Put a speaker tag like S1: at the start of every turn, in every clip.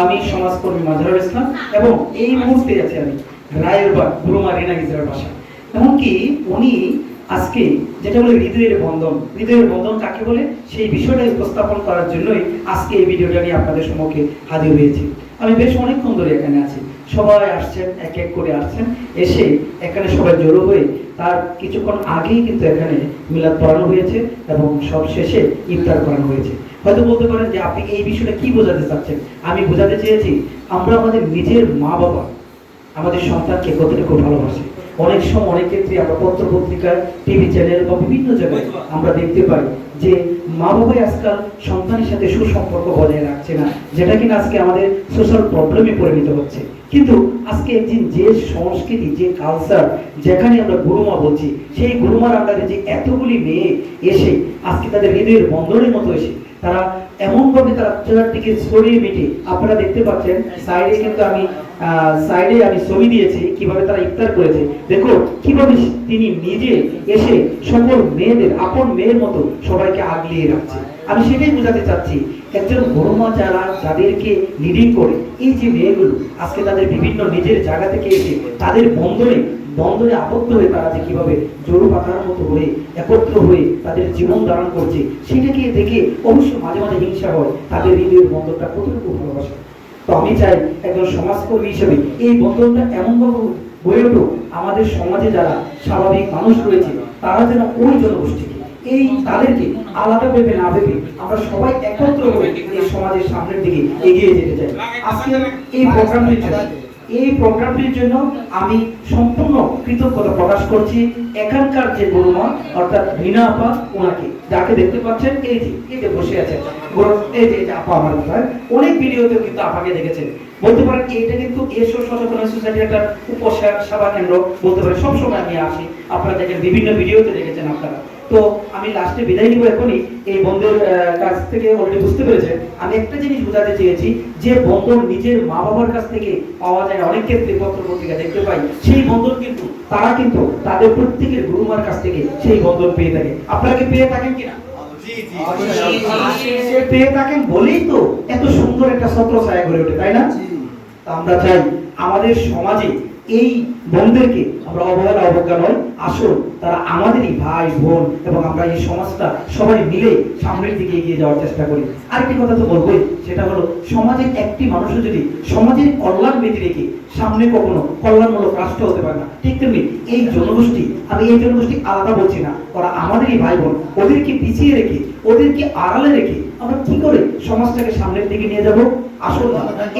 S1: আমি সমাজকর্মী মাজারুল ইসলাম এবং এই মুহূর্তে আছি আমি গুরুমা রিনা বাসা। এমনকি উনি আজকে যেটা বলে হৃদয়ের বন্ধন হৃদয়ের বন্ধন কাকে বলে? সেই বিষয়টা উপস্থাপন করার জন্যই আজকে এই ভিডিওটা নিয়ে আপনাদের সম্মুখে হাজির হয়েছি। আমি বেশ অনেকক্ষণ ধরে এখানে আছি। সবাই আসছেন, এক এক করে আসছেন, এসে এখানে সবাই জড়ো হয়ে তার কিছুক্ষণ আগেই কিন্তু এখানে মিলাদ পড়ানো হয়েছে এবং সব শেষে ইফতার করানো হয়েছে। হয়তো বলতে পারেন যে আপনি এই বিষয়টা কি বোঝাতে চাচ্ছেন? আমি বোঝাতে চেয়েছি, আমরা আমাদের নিজের মা বাবা আমাদের সন্তানকে কতটুকু ভালোবাসে। অনেক সময় অনেক ক্ষেত্রে আমরা পত্র পত্রিকা টিভি চ্যানেল বা বিভিন্ন জায়গায় আমরা দেখতে পাই যে মা বাবাই আজকাল সন্তানের সাথে সুসম্পর্ক বজায় রাখছে না, যেটা কিনা আজকে আমাদের সোশ্যাল প্রবলেমে পরিণত হচ্ছে। কিন্তু আজকে একদিন যে সংস্কৃতি, যে কালচার যেখানে আমরা গুরুমা বলছি, সেই গুরুমার আন্ডারে যে এতগুলি মেয়ে এসে আজকে তাদের হৃদয়ের বন্ধনের মতো এসে তারা এমনভাবে তারা চেহারাটিকে ছড়িয়ে মিটে, আপনারা দেখতে পাচ্ছেন সাইডে কিন্তু আমি সাইডে আমি ছবি দিয়েছি, কীভাবে তারা ইফতার করেছে। দেখো কীভাবে তিনি নিজে এসে সকল মেয়েদের, আপন মেয়ের মতো সবাইকে আগলিয়ে রাখছে। আমি সেটাই বোঝাতে চাচ্ছি, একজন বড়মা যারা যাদেরকে লিডিং করে, এই যে মেয়েগুলো, আজকে তাদের বিভিন্ন নিজের জায়গা থেকে এসে তাদের বন্ধনে বন্ধনে আবদ্ধ হয়ে তারা যে কীভাবে জোর পাতার মতো হয়ে একত্র হয়ে তাদের জীবন ধারণ করছে, সেটাকে দেখে অবশ্য মাঝে মাঝে হিংসা হয়, তাদের হৃদয়ের বন্ধনটা কতটুকু ভালোবাসে। তো আমি চাই একজন সমাজকর্মী হিসেবে এই বন্ধনটা এমনভাবে গড়ে উঠুক, আমাদের সমাজে যারা স্বাভাবিক মানুষ রয়েছে, তারা যেন ওই জনগোষ্ঠীকে, এই তাদেরকে আলাদা ভেবে না ভেবে আমরা সবাই একত্র হয়ে এই সমাজের সামনের দিকে এগিয়ে যেতে চাই। আজকে এই প্রোগ্রামটির জন্য এই প্রোগ্রামটির জন্য আমি সম্পূর্ণ কৃতজ্ঞতা প্রকাশ করছি এখানকার যে গুরুমা, অর্থাৎ রিনা আপা ওনাকে যাকে দেখতে পাচ্ছেন, এই যে এই যে বসে আছে। এই যে আপা আমার কথা অনেক ভিডিওতে কিন্তু আপাকে দেখেছেন। বলতে পারেন, এইটা কিন্তু এসো সচেতন সোসাইটির একটা উপসেবা কেন্দ্র বলতে পারেন। সবসময় আমি আসি। আপনারা দেখেন, বিভিন্ন ভিডিওতে দেখেছেন আপনারা। তো আমি লাস্টে বিদায় নিব এখনই। এই বন্ধুর কাছ থেকে অলরেডি বুঝতে পেরেছেন। আমি একটা জিনিস বোঝাতে চেয়েছি যে বন্ধন নিজের মা বাবার কাছ থেকে পাওয়া যায় অনেক ক্ষেত্রে পত্র পত্রিকা দেখতে পাই। সেই বন্ধন কিন্তু তারা কিন্তু তাদের প্রত্যেকের গুরুমার কাছ থেকে সেই বন্ধন পেয়ে থাকে। আপনারা কি পেয়ে থাকেন কিনা? পেয়ে থাকেন বলেই তো এত সুন্দর একটা ছত্র ছায়া গড়ে ওঠে তাই না? তা আমরা চাই আমাদের সমাজে এই বোনদেরকে আমরা অবহেলা, অবজ্ঞা নয় আসুন তারা আমাদেরই ভাই, বোন এবং আমরা এই সমাজটা সবাই মিলে সামনের দিকে এগিয়ে যাওয়ার চেষ্টা করি। আরেকটি কথা তো বলবোই, সেটা হলো সমাজের একটি মানুষও যদি সমাজের কল্যাণ বেঁধে রেখে সামনে কখনো কল্যাণমূলক রাষ্ট্র হতে পারে না, ঠিক তেমনি এই জনগোষ্ঠী, আমি এই জনগোষ্ঠী আলাদা বলছি না, ওরা আমাদেরই ভাই, বোন, ওদেরকে পিছিয়ে রেখে, ওদেরকে আড়ালে রেখে আমরা কি করে সমাজটাকে সামনের দিকে নিয়ে যাব? আসল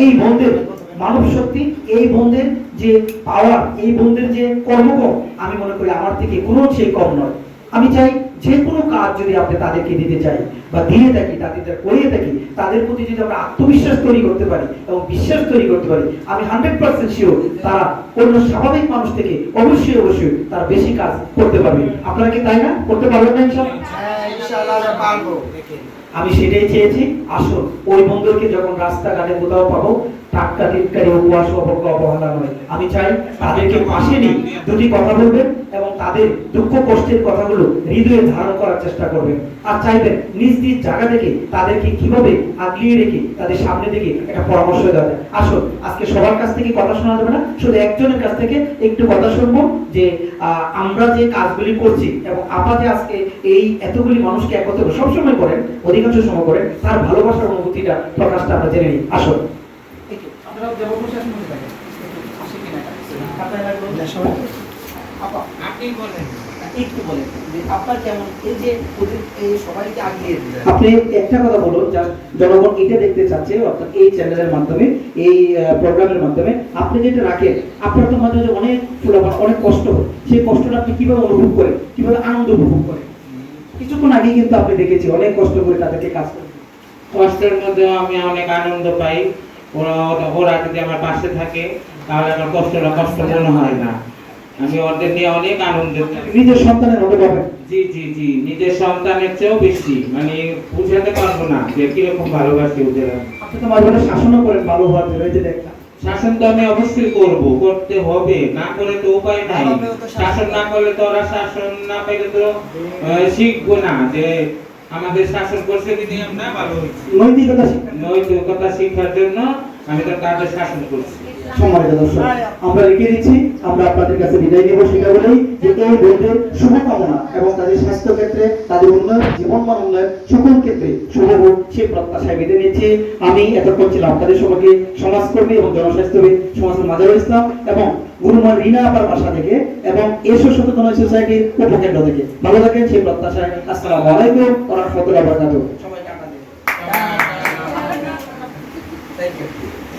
S1: এই বন্ধের মানব শক্তি, এই বন্ধের যে পাওয়ার এই বন্ধের যে কর্মকম আমি মনে করি আমার থেকে কোনো সেই কম নয়। আমি চাই যে কোনো কাজ যদি আপনি তাদেরকে দিতে চাই, বা দিয়ে থাকি তাদের করিয়ে থাকি, তাদের প্রতি যদি আমরা আত্মবিশ্বাস তৈরি করতে পারি এবং বিশ্বাস তৈরি করতে পারি, আমি হান্ড্রেড পার্সেন্ট শিওর তারা অন্য স্বাভাবিক মানুষ থেকে অবশ্যই অবশ্যই তারা বেশি কাজ করতে পারবে। আপনারা কি তাই না? করতে পারবেন না ইনশাল্লাহ
S2: হ্যাঁ ইনশাআল্লাহ আমরা পারব।
S1: আমি সেটাই চেয়েছি আসুন ওই বন্ধুকে যখন রাস্তাঘাটে কোথাও পাবো টাটকা টিটকারি অবহেলা নয়। আমি চাই তাদেরকে পাশে নিয়ে দুটি কথা বলবেন এবং তাদের দুঃখ কষ্টের কথাগুলো হৃদয়ে ধারণ করার চেষ্টা করবেন। আর চাইবেন নিজ নিজ জায়গা থেকে তাদেরকে কীভাবে আগলিয়ে রেখে তাদের সামনে থেকে একটা পরামর্শ দেওয়া আসুন, আজকে সবার কাছ থেকে কথা শোনা যাবে না, শুধু একজনের কাছ থেকে একটু কথা শুনব যে আমরা যে কাজগুলি করছি এবং আপা যে আজকে এই এতগুলি মানুষকে একত্র সবসময় করেন অধিকাংশ সময় করেন তার ভালোবাসার অনুভূতিটা প্রকাশটা আমরা জেনে নিই। আসুন। মনে
S3: আপনি বলেন।
S1: একটু বলেন। যে আপনার কেমন এই যে ওদের এই সবাইকে আগিয়ে আপনি একটা কথা বলুন যা জনগণ এটা দেখতে চাচ্ছে অর্থাৎ এই চ্যানেলের মাধ্যমে এই প্রোগ্রামের মাধ্যমে আপনি যেটা রাখেন আপনার তো মাঝে মাঝে অনেক অনেক কষ্ট সেই কষ্টটা আপনি কীভাবে অনুভব করেন? কীভাবে আনন্দ উপভোগ করেন? কিছুক্ষণ আগে কিন্তু আপনি দেখেছি অনেক কষ্ট করে তাদেরকে কাজ করেন
S3: কষ্টের মধ্যে আমি অনেক আনন্দ পাই। ওরা ওরা যদি আমার পাশে থাকে তাহলে আমার কষ্টটা কষ্ট মনে হয় না। আমি ওদের নিয়ে অনেক আনন্দ।
S1: নিজের সন্তানের হবে পাবেন
S3: জি জি জি। নিজের সন্তানের চেয়েও বেশি। মানে বুঝাতে পারব না যে কীরকম ভালোবাসি ওদের।
S1: আপনি তো মাঝে শাসনও করেন ভালো হওয়ার জন্য যে দেখলাম।
S3: শাসন তো আমি অবশ্যই করব করতে হবে না করে তো উপায় নাই। শাসন। না করলে তো ওরা শাসন না পেলে তো শিখব না যে আমাদের শাসন করছে নিয়ম আমরা ভালো
S1: নৈতিকতা শিক্ষা।
S3: নৈতিকতা শিক্ষার জন্য আমি শাসন করছি।
S1: আমরা রেখে দিচ্ছি, আমরা আপনাদের কাছে বিদায় সেটা বলেই যে এই শুভকামনা এবং তাদের স্বাস্থ্য ক্ষেত্রে, তাদের উন্নয়ন উন্নয়ন, সকল ক্ষেত্রে শুভ হোক সে প্রত্যাশায় নিচ্ছি। আমি এতক্ষণ ছিলাম সবাইকে সমাজকর্মী এবং জনস্বাস্থ্যবিদ সমাজের মাজারুল ইসলাম এবং রিনা বাসা থেকে এবং সচেতন সোসাইটির উপকেন্দ্র থেকে ভালো থাকেন, সেই প্রত্যাশায়। আলাইকুম বারাকাতুহু।